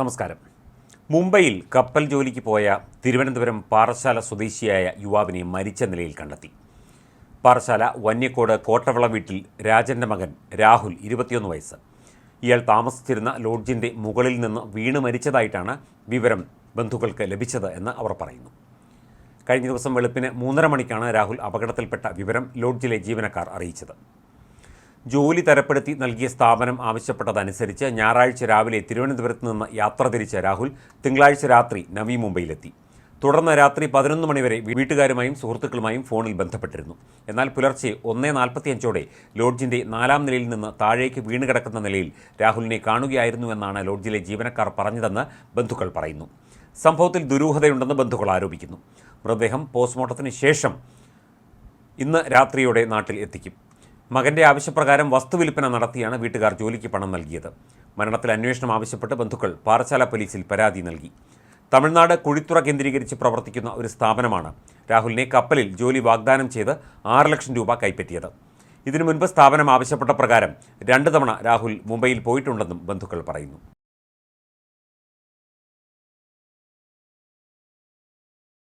നമസ്കാരം. മുംബൈയിൽ കപ്പൽ ജോലിക്ക് പോയ തിരുവനന്തപുരം പാറശാല സ്വദേശിയായ യുവാവിനെ മരിച്ച നിലയിൽ കണ്ടെത്തി. പാറശാല വന്യക്കോട് കോട്ടവള വീട്ടിൽ രാജന്റെ മകൻ രാഹുൽ ഇരുപത്തിയൊന്ന് വയസ്സ്. ഇയാൾ താമസിച്ചിരുന്ന ലോഡ്ജിന്റെ മുകളിൽ നിന്ന് വീണ് മരിച്ചതായിട്ടാണ് വിവരം ബന്ധുക്കൾക്ക് ലഭിച്ചത് എന്ന് അവർ പറയുന്നു. കഴിഞ്ഞ ദിവസം വെളുപ്പിന് മൂന്നര മണിക്കാണ് രാഹുൽ അപകടത്തിൽപ്പെട്ട വിവരം ലോഡ്ജിലെ ജീവനക്കാർ അറിയിച്ചത്. ജോലി തരപ്പെടുത്തി നൽകിയ സ്ഥാപനം ആവശ്യപ്പെട്ടതനുസരിച്ച് ഞായറാഴ്ച രാവിലെ തിരുവനന്തപുരത്ത് നിന്ന് യാത്ര തിരിച്ച രാഹുൽ തിങ്കളാഴ്ച രാത്രി നവി മുംബൈയിലെത്തി. തുടർന്ന് രാത്രി പതിനൊന്ന് മണിവരെ വീട്ടുകാരുമായും സുഹൃത്തുക്കളുമായും ഫോണിൽ ബന്ധപ്പെട്ടിരുന്നു. എന്നാൽ പുലർച്ചെ ഒന്നേ നാൽപ്പത്തിയഞ്ചോടെ ലോഡ്ജിന്റെ നാലാം നിലയിൽ നിന്ന് താഴേക്ക് വീണുകിടക്കുന്ന നിലയിൽ രാഹുലിനെ കാണുകയായിരുന്നുവെന്നാണ് ലോഡ്ജിലെ ജീവനക്കാർ പറഞ്ഞതെന്ന് ബന്ധുക്കൾ പറയുന്നു. സംഭവത്തിൽ ദുരൂഹതയുണ്ടെന്ന് ബന്ധുക്കൾ ആരോപിക്കുന്നു. മൃതദേഹം പോസ്റ്റ്മോർട്ടത്തിന് ശേഷം ഇന്ന് രാത്രിയോടെ നാട്ടിൽ എത്തിക്കും. മകന്റെ ആവശ്യപ്രകാരം വസ്തുവിൽപ്പന നടത്തിയാണ് വീട്ടുകാർ ജോലിക്ക് പണം നൽകിയത്. മരണത്തിൽ അന്വേഷണം ആവശ്യപ്പെട്ട് ബന്ധുക്കൾ പാറശാല പോലീസിൽ പരാതി നൽകി. തമിഴ്നാട് കുഴിത്തുറ കേന്ദ്രീകരിച്ച് പ്രവർത്തിക്കുന്ന ഒരു സ്ഥാപനമാണ് രാഹുലിനെ കപ്പലിൽ ജോലി വാഗ്ദാനം ചെയ്ത് ആറ് ലക്ഷം രൂപ കൈപ്പറ്റിയത്. ഇതിനു മുൻപ് സ്ഥാപനം ആവശ്യപ്പെട്ട പ്രകാരം രണ്ട് തവണ രാഹുൽ മുംബൈയിൽ പോയിട്ടുണ്ടെന്നും ബന്ധുക്കൾ പറയുന്നു.